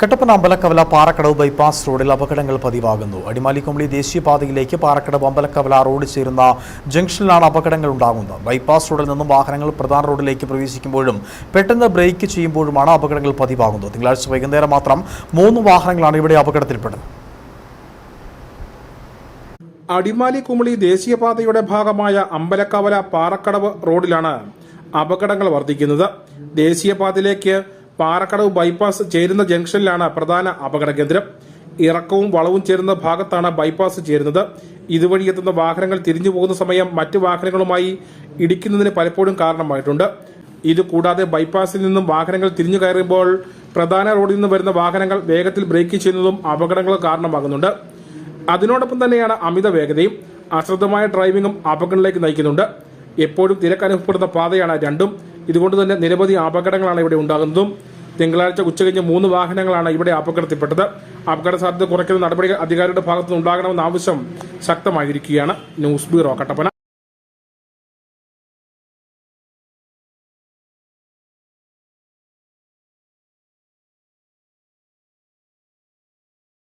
Kattappana Ambalakkavala Parakkadavu bypass റോഡിൽ അപകടങ്ങൾ പതിവാകുന്നു. അടിമാലി കുമളി ദേശീയപാതയിലേക്ക് പാറക്കടവ് അമ്പലക്കവല റോഡ് ചേരുന്ന ജംഗ്ഷനിലാണ് അപകടങ്ങൾ ഉണ്ടാകുന്നത്. ബൈപ്പാസ് റോഡിൽ നിന്നും വാഹനങ്ങൾ പ്രധാന റോഡിലേക്ക് പ്രവേശിക്കുമ്പോഴും പെട്ടെന്ന് ബ്രേക്ക് ചെയ്യുമ്പോഴുമാണ് അപകടങ്ങൾ പതിവാകുന്നത്. തിങ്കളാഴ്ച വൈകുന്നേരം മാത്രം മൂന്ന് വാഹനങ്ങളാണ് ഇവിടെ അപകടത്തിൽപ്പെട്ടത്. അടിമാലി കുമളി ദേശീയപാതയുടെ ഭാഗമായ അമ്പലക്കവല പാറക്കടവ് റോഡിലാണ് അപകടങ്ങൾ വർദ്ധിക്കുന്നത്. ദേശീയപാതയിലേക്ക് പാറക്കടവ് ബൈപ്പാസ് ചേരുന്ന ജംഗ്ഷനിലാണ് പ്രധാന അപകട കേന്ദ്രം. ഇറക്കവും വളവും ചേരുന്ന ഭാഗത്താണ് ബൈപ്പാസ് ചേരുന്നത്. ഇതുവഴി എത്തുന്ന വാഹനങ്ങൾ തിരിഞ്ഞു പോകുന്ന സമയം മറ്റു വാഹനങ്ങളുമായി ഇടിക്കുന്നതിന് പലപ്പോഴും കാരണമായിട്ടുണ്ട്. ഇത് കൂടാതെ ബൈപ്പാസിൽ നിന്നും വാഹനങ്ങൾ തിരിഞ്ഞു കയറുമ്പോൾ പ്രധാന റോഡിൽ നിന്ന് വരുന്ന വാഹനങ്ങൾ വേഗത്തിൽ ബ്രേക്ക് ചെയ്യുന്നതും അപകടങ്ങൾ കാരണമാകുന്നുണ്ട്. അതിനോടൊപ്പം തന്നെയാണ് അമിത വേഗതയും അശ്രദ്ധമായ ഡ്രൈവിംഗും അപകടങ്ങളിലേക്ക് നയിക്കുന്നുണ്ട്. എപ്പോഴും തിരക്കനുഭവപ്പെടുന്ന പാതയാണ് രണ്ടും. ഇതുകൊണ്ട് തന്നെ നിരവധി അപകടങ്ങളാണ് ഇവിടെ ഉണ്ടാകുന്നതും. തിങ്കളാഴ്ച ഉച്ചകഴിഞ്ഞ് മൂന്ന് വാഹനങ്ങളാണ് ഇവിടെ അപകടത്തിൽപ്പെട്ടത്. അപകട സാധ്യത കുറയ്ക്കുന്ന നടപടികൾ അധികാരിയുടെ ഭാഗത്തുനിന്ന് ഉണ്ടാകണമെന്ന ആവശ്യം ശക്തമായിരിക്കുകയാണ്. News bureau Kattappana.